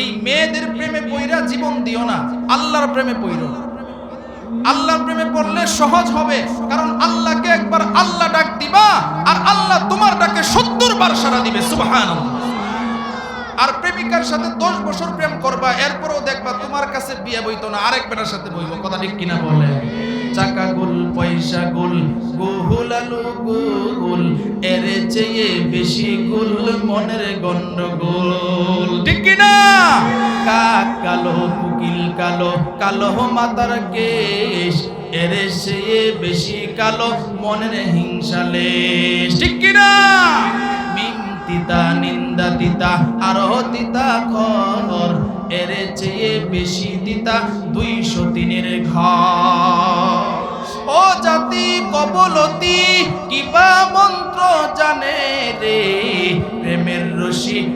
এই মেয়েদের প্রেমে পইরা জীবন দিও না, আল্লাহর প্রেমে পইরো। আল্লাহর প্রেমে পড়লে সহজ হবে, কারণ আল্লাহকে একবার আল্লাহ ডাক দিবা, আর আল্লাহ তোমার ডাকে সত্তর বার সারা দিবে সুবহান আর প্রেমিকার সাথে দশ বছর প্রেম করবা, এরপরও দেখবা তোমার কাছে বিয়ে বইতো না, আরেক বেটার সাথে বইব, কথা ঠিক কিনা বলে? চাকা গুল, পয়সা গুল, গুহুল আলু গুল এর চেয়ে বেশি গুল মনের গন্ডগোল। ঠিক কিনা? কাক কালো কুকিল কালো কালো মাতার কেশ, এর চেয়ে বেশি কালো মনের হিংসালেশ ঠিক কিনা? মিম তিতা, নিন্দা তিতা আরও তিতা খর এর চেয়ে বেশি তিতা দুইশো তিনের ঘর। ও জাতি কবলতি, কিবা মন্ত্র জানে রে?